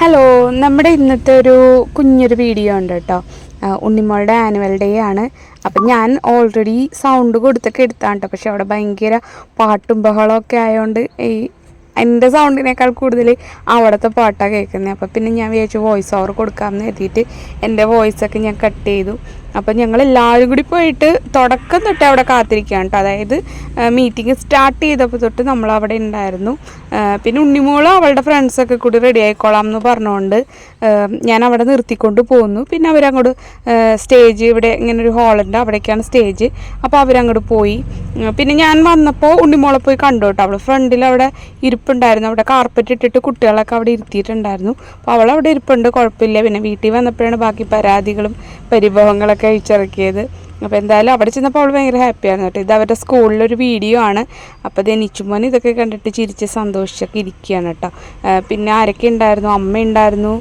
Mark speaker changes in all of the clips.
Speaker 1: Hello നമ്മുടെ ഇന്നത്തെ ഒരു കുഞ്ഞൊരു വീഡിയോ ഉണ്ട് കേട്ടോ. ഉണ്ണിമോളുടെ ആനുവൽ ഡേ ആണ്. അപ്പം ഞാൻ ഓൾറെഡി സൗണ്ട് കൊടുത്തൊക്കെ എടുത്താണ് കേട്ടോ. പക്ഷെ അവിടെ ഭയങ്കര പാട്ടും ബഹളമൊക്കെ ആയതുകൊണ്ട് ഈ എന്റെ സൗണ്ടിനേക്കാൾ കൂടുതൽ അവിടുത്തെ പാട്ടാണ് കേൾക്കുന്നത് അപ്പോൾ പിന്നെ ഞാൻ വിചാരിച്ചു വോയിസ് ഓവർ കൊടുക്കാമെന്ന് കരുതിയിട്ട് എന്റെ വോയിസൊക്കെ ഞാൻ കട്ട് ചെയ്തു. അപ്പം ഞങ്ങൾ എല്ലാവരും കൂടി പോയിട്ട് തുടക്കം തൊട്ട് അവിടെ കാത്തിരിക്കുകയാണ് കേട്ടോ അതായത് മീറ്റിംഗ് സ്റ്റാർട്ട് ചെയ്തപ്പോൾ തൊട്ട് നമ്മൾ അവിടെ ഉണ്ടായിരുന്നു. പിന്നെ ഉണ്ണിമോളും അവളുടെ ഫ്രണ്ട്സൊക്കെ കൂടി റെഡി ആയിക്കോളാം എന്ന് പറഞ്ഞുകൊണ്ട് ഞാൻ അവിടെ നിർത്തിക്കൊണ്ട് പോന്നു. പിന്നെ അവരങ്ങോട്ട് സ്റ്റേജ് ഇവിടെ ഇങ്ങനെ ഒരു ഹാളുണ്ട് അവിടേക്കാണ് സ്റ്റേജ് അപ്പോൾ അവരങ്ങോട്ട് പോയി. പിന്നെ ഞാൻ വന്നപ്പോൾ ഉണ്ണിമോളെ പോയി കണ്ടു കേട്ടോ അവൾ ഫ്രണ്ടിൽ അവിടെ ഇരിപ്പുണ്ടായിരുന്നു. അവിടെ കാർപ്പറ്റ് ഇട്ടിട്ട് കുട്ടികളൊക്കെ അവിടെ ഇരുത്തിയിട്ടുണ്ടായിരുന്നു. അപ്പോൾ അവൾ അവിടെ ഇരിപ്പുണ്ട്. കുഴപ്പമില്ല. പിന്നെ വീട്ടിൽ വന്നപ്പോഴാണ് ബാക്കി പരാതികളും പരിഭവങ്ങളൊക്കെ അഴിച്ചിറക്കിയത് അപ്പോൾ എന്തായാലും അവിടെ ചെന്നപ്പോൾ അവൾ ഭയങ്കര ഹാപ്പിയായിരുന്നു കേട്ടോ. ഇത് അവരുടെ സ്കൂളിലൊരു വീഡിയോ ആണ്. അപ്പോൾ ഇത് എനിച്ചുമോൻ ഇതൊക്കെ കണ്ടിട്ട് ചിരിച്ച് സന്തോഷിച്ചൊക്കെ ഇരിക്കുകയാണ് കേട്ടോ. പിന്നെ ആരൊക്കെ ഉണ്ടായിരുന്നു? അമ്മ ഉണ്ടായിരുന്നു.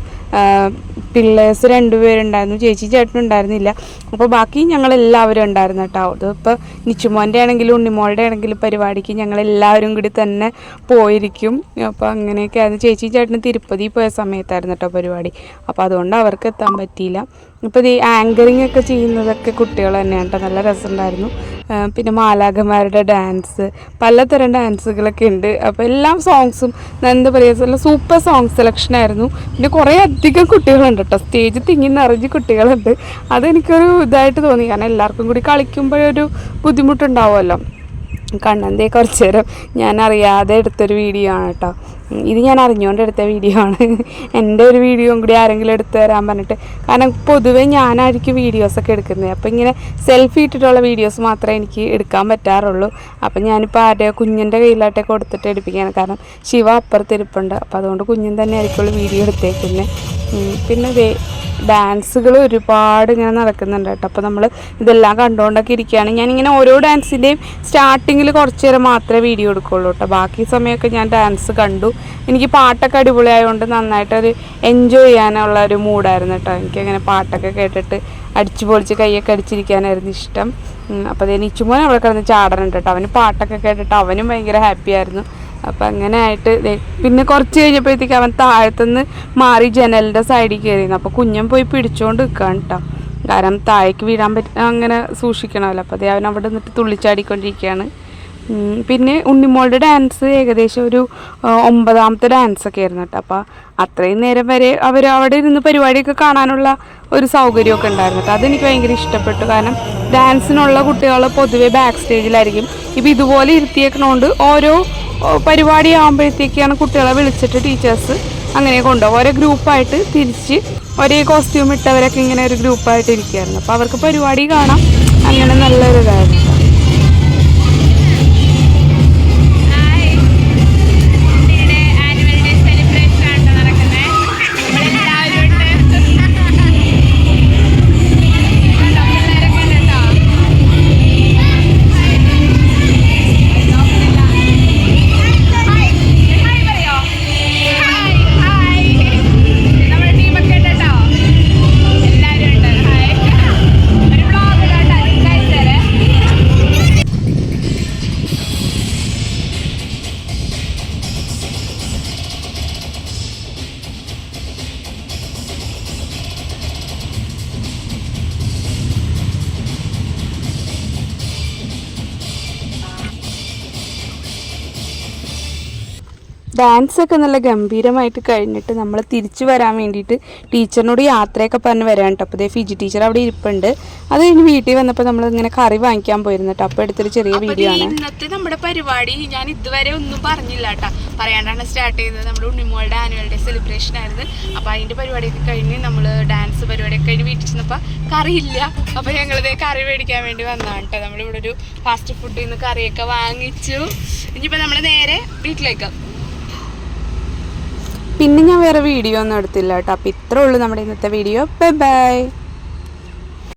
Speaker 1: പിള്ളേഴ്സ് രണ്ടുപേരുണ്ടായിരുന്നു ചേച്ചി ചേട്ടനും ഉണ്ടായിരുന്നില്ല. അപ്പോൾ ബാക്കി ഞങ്ങളെല്ലാവരും ഉണ്ടായിരുന്നു കേട്ടോ. അതിപ്പോൾ നിച്ചുമോന്റെ ആണെങ്കിലും ഉണ്ണിമോളുടെ ആണെങ്കിലും പരിപാടിക്ക് ഞങ്ങളെല്ലാവരും കൂടി തന്നെ പോയിരിക്കും. അപ്പോൾ അങ്ങനെയൊക്കെയായിരുന്നു ചേച്ചി ചേട്ടന് തിരുപ്പതി പോയ സമയത്തായിരുന്നു കേട്ടോ പരിപാടി. അപ്പോൾ അതുകൊണ്ട് അവർക്ക് എത്താൻ പറ്റിയില്ല. ഇപ്പോൾ ഈ ആങ്കറിങ് ഒക്കെ ചെയ്യുന്നതൊക്കെ കുട്ടികൾ തന്നെയാണ് കേട്ടോ. നല്ല രസമുണ്ടായിരുന്നു. പിന്നെ മാലാഖമാരുടെ ഡാൻസ് പലതരം ഡാൻസുകളൊക്കെ ഉണ്ട്. അപ്പോൾ എല്ലാ സോങ്സും എന്താ പറയുക നല്ല സൂപ്പർ സോങ് സെലക്ഷൻ ആയിരുന്നു. പിന്നെ കുറേ അധികം കുട്ടികളുണ്ട് കേട്ടോ സ്റ്റേജ് തിങ്ങി നിറഞ്ഞ് കുട്ടികളുണ്ട്. അതെനിക്കൊരു ഇതായിട്ട് തോന്നി. കാരണം എല്ലാവർക്കും കൂടി കളിക്കുമ്പോഴൊരു ബുദ്ധിമുട്ടുണ്ടാവുമല്ലോ. കണ്ണന്തേ കുറച്ച് നേരം ഞാൻ അറിയാതെ എടുത്തൊരു വീഡിയോ ആണ് കേട്ടോ ഇത് ഞാൻ അറിഞ്ഞുകൊണ്ട് എടുത്ത വീഡിയോ ആണ്. എന്റെ ഒരു വീഡിയോയും കൂടി ആരെങ്കിലും എടുത്തു തരാൻ പറഞ്ഞിട്ട്. കാരണം പൊതുവേ ഞാനായിരിക്കും വീഡിയോസൊക്കെ എടുക്കുന്നത്. അപ്പോൾ ഇങ്ങനെ സെൽഫി ഇട്ടിട്ടുള്ള വീഡിയോസ് മാത്രമേ എനിക്ക് എടുക്കാൻ പറ്റാറുള്ളൂ. അപ്പം ഞാനിപ്പോൾ ആരുടെ കുഞ്ഞിന്റെ കയ്യിലാട്ടെ കൊടുത്തിട്ട് എടുപ്പിക്കുകയാണ്. കാരണം ശിവ അപ്പുറത്തിരിപ്പുണ്ട്. അപ്പോൾ അതുകൊണ്ട് കുഞ്ഞും തന്നെ ആയിരിക്കുള്ളൂ വീഡിയോ എടുത്തേക്കുന്നത്. പിന്നെ ഡാൻസുകൾ ഒരുപാട് ഇങ്ങനെ നടക്കുന്നുണ്ട് കേട്ടോ. അപ്പോൾ നമ്മൾ ഇതെല്ലാം കണ്ടുകൊണ്ടൊക്കെ ഇരിക്കുകയാണ്. ഞാനിങ്ങനെ ഓരോ ഡാൻസിന്റെയും സ്റ്റാർട്ടിങ്ങിൽ കുറച്ച് നേരം മാത്രമേ വീഡിയോ എടുക്കുള്ളൂ കേട്ടോ. ബാക്കി സമയമൊക്കെ ഞാൻ ഡാൻസ് കണ്ടു. എനിക്ക് പാട്ടൊക്കെ അടിപൊളിയായതുകൊണ്ട് നന്നായിട്ട് ഒരു എൻജോയ് ചെയ്യാനുള്ള ഒരു മൂഡായിരുന്നു കേട്ടോ. എനിക്കങ്ങനെ പാട്ടൊക്കെ കേട്ടിട്ട് അടിച്ചു പൊളിച്ച് കൈയൊക്കെ അടിച്ചിരിക്കാനായിരുന്നു ഇഷ്ടം. അപ്പോൾ അതേ നിച്ചുമോൻ അവിടെ കിടന്ന് ചാടനുണ്ട് കേട്ടോ. അവന് പാട്ടൊക്കെ കേട്ടിട്ട് അവനും ഭയങ്കര ഹാപ്പി ആയിരുന്നു. അപ്പം അങ്ങനെ ആയിട്ട് പിന്നെ കുറച്ച് കഴിഞ്ഞപ്പോഴത്തേക്ക് അവൻ താഴത്തുനിന്ന് മാറി ജനലിന്റെ സൈഡിൽ കയറിയിരുന്നു. അപ്പോൾ കുഞ്ഞൻ പോയി പിടിച്ചുകൊണ്ട് നിൽക്കുകയാണ് കേട്ടോ കാരണം താഴേക്ക് വീഴാൻ പറ്റ അങ്ങനെ സൂക്ഷിക്കണമല്ലോ. അപ്പോൾ അതേ അവൻ അവിടെ നിന്നിട്ട് തുള്ളിച്ചാടിക്കൊണ്ടിരിക്കുകയാണ്. പിന്നെ ഉണ്ണിമോളുടെ ഡാൻസ് ഏകദേശം ഒരു ഒമ്പതാമത്തെ ഡാൻസൊക്കെ ആയിരുന്നു കേട്ടോ അപ്പോൾ അത്രയും നേരം വരെ അവർ അവിടെ ഇരുന്ന് പരിപാടിയൊക്കെ കാണാനുള്ള ഒരു സൗകര്യമൊക്കെ ഉണ്ടായിരുന്നു കേട്ടോ അതെനിക്ക് ഭയങ്കര ഇഷ്ടപ്പെട്ടു. കാരണം ഡാൻസിനുള്ള കുട്ടികൾ പൊതുവേ ബാക്ക് സ്റ്റേജിലായിരിക്കും ഇപ്പോൾ ഇതുപോലെ ഇരുത്തിയേക്കണോണ്ട് ഓരോ പരിപാടി ആകുമ്പോഴത്തേക്കാണ് കുട്ടികളെ വിളിച്ചിട്ട് ടീച്ചേഴ്സ് അങ്ങനെ കൊണ്ടുപോകും ഓരോ ഗ്രൂപ്പായിട്ട് തിരിച്ച് ഒരേ കോസ്റ്റ്യൂം ഇട്ടവരൊക്കെ ഇങ്ങനെ ഒരു ഗ്രൂപ്പായിട്ട് ഇരിക്കുകയായിരുന്നു അപ്പോൾ അവർക്ക് പരിപാടി കാണാം. അങ്ങനെ നല്ലൊരു ഇതായിരുന്നു ഡാൻസ് ഒക്കെ നല്ല ഗംഭീരമായിട്ട് കഴിഞ്ഞിട്ട് നമ്മൾ തിരിച്ചു വരാൻ വേണ്ടിയിട്ട് ടീച്ചറിനോട് യാത്രയൊക്കെ പറഞ്ഞ് വരാൻ കേട്ടോ അപ്പോൾ ഫിജി ടീച്ചർ അവിടെ ഇരിപ്പുണ്ട്. അത് കഴിഞ്ഞ് വീട്ടിൽ വന്നപ്പോൾ നമ്മൾ ഇങ്ങനെ കറി വാങ്ങിക്കാൻ പോയിരുന്നു കേട്ടോ അപ്പോൾ എടുത്തൊരു ചെറിയ വീഡിയോ ആണ്.
Speaker 2: ഇന്നത്തെ നമ്മുടെ പരിപാടി ഞാൻ ഇതുവരെ ഒന്നും പറഞ്ഞില്ല കേട്ടോ പറയാണ്ടാണ് സ്റ്റാർട്ട് ചെയ്തത് നമ്മുടെ ഉണ്ണിമോളുടെ ആനുവൽ ഡേ സെലിബ്രേഷൻ ആയിരുന്നു. അപ്പോൾ അതിന്റെ പരിപാടിയൊക്കെ കഴിഞ്ഞ് നമ്മൾ ഡാൻസ് പരിപാടിയൊക്കെ കഴിഞ്ഞ് വീട്ടിൽ ചെന്നപ്പോൾ കറിയില്ല അപ്പോൾ ഞങ്ങളിതേ കറി മേടിക്കാൻ വേണ്ടി വന്നതാണ് കേട്ടോ നമ്മളിവിടെ ഒരു ഫാസ്റ്റ് ഫുഡിൽ നിന്ന് കറിയൊക്കെ വാങ്ങിച്ചു. ഇനിയിപ്പോൾ നമ്മൾ നേരെ വീട്ടിലേക്ക്
Speaker 1: പിന്നെ ഞാൻ വേറെ വീഡിയോ ഒന്നും എടുത്തില്ല കേട്ടോ. അപ്പോൾ ഇത്രേ ഉള്ളൂ നമ്മുടെ ഇന്നത്തെ വീഡിയോ ബൈ ബൈ